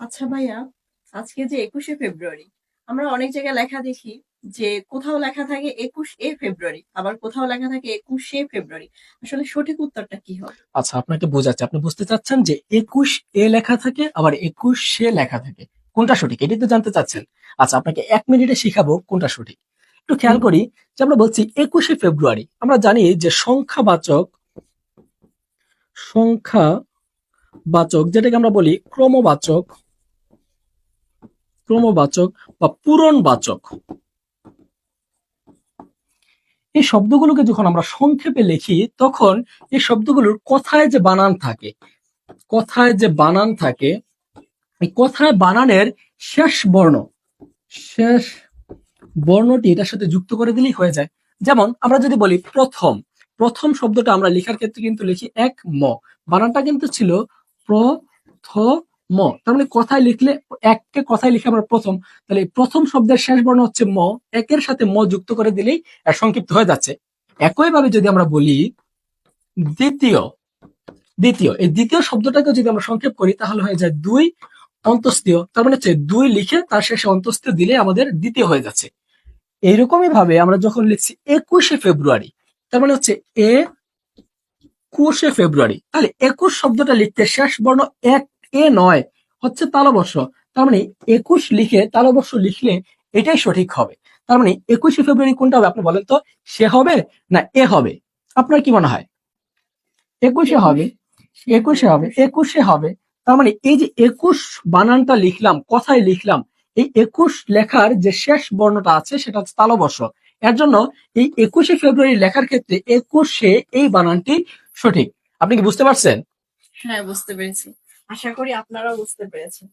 আচ্ছা ভাইয়া, আজকে যে একুশে ফেব্রুয়ারি, আমরা অনেক জায়গায় লেখা দেখি যে কোথাও লেখা থাকে একুশ এ ফেব্রুয়ারি, আবার কোথাও লেখা থাকে একুশে ফেব্রুয়ারি। আসলে সঠিক উত্তরটা কি হবে? আচ্ছা আপনাকে বোঝাচ্ছে, আপনি বুঝতে চাচ্ছেন যে একুশ এ লেখা থাকে, আবার একুশ লেখা থাকে। কোনটা সঠিক? এটি তো জানতে চাচ্ছেন। আচ্ছা আপনাকে এক মিনিটে শিখাবো কোনটা সঠিক। একটু খেয়াল করি যে আমরা বলছি একুশে ফেব্রুয়ারি। আমরা জানি যে সংখ্যাবাচক সংখ্যাবাচক, যেটাকে আমরা বলি ক্রমবাচক ক্রমবাচক বা পূরণবাচক। এই শব্দগুলোকে যখন আমরা সংক্ষেপে লিখি, তখন এই শব্দগুলোর কথায় যে বানান থাকে, কথায় যে বানান থাকে কথায় বানানের শেষ বর্ণ, শেষ বর্ণটি এটার সাথে যুক্ত করে দিলেই হয়ে যায়। যেমন আমরা যদি বলি প্রথম প্রথম শব্দটা আমরা লেখার ক্ষেত্রে কিন্তু লিখি এক ম। বানানটা কিন্তু ছিল প্রথম তার মানে কথায় লিখলে এককে কথায় লিখে আমরা প্রথম, তাহলে প্রথম শব্দের শেষ বর্ণ হচ্ছে ম। একের সাথে ম যুক্ত করে দিলেই সংক্ষিপ্ত হয়ে যাচ্ছে। একইভাবে যদি আমরা বলি, দ্বিতীয় দ্বিতীয়, এই দ্বিতীয় শব্দটাকে যদি আমরা সংক্ষেপ করি, তাহলে হয়ে যায় দুই অন্তস্তীয় তার মানে হচ্ছে দুই লিখে তার শেষে অন্তস্তীয় দিলে আমাদের দ্বিতীয় হয়ে যাচ্ছে। এইরকমই ভাবে আমরা যখন লিখছি একুশে ফেব্রুয়ারি, তার মানে হচ্ছে এ একুশে ফেব্রুয়ারি, তাহলে একুশ শব্দটা লিখতে শেষ বর্ণ এক এ নয়, হচ্ছে তালবর্ষ। তার মানে একুশ লিখে, তালবর্ষ লিখলে এটাই সঠিক হবে। তার মানে একুশে ফেব্রুয়ারি কোনটা হবে আপনি বলেন তো, সে হবে না এ হবে? আপনার কি মনে হয়? একুশে হবে একুশে হবে একুশে হবে। তার মানে এই যে একুশ বানানটা লিখলাম, কথায় লিখলাম, এই একুশ লেখার যে শেষ বর্ণটা আছে, সেটা হচ্ছে তালবর্ষ। এর জন্য এই একুশে ফেব্রুয়ারি লেখার ক্ষেত্রে একুশে এই বানানটি সঠিক। আপনি কি বুঝতে পারছেন? হ্যাঁ বুঝতে পেরেছি। আশা করি আপনারাও বুঝতে পেরেছেন।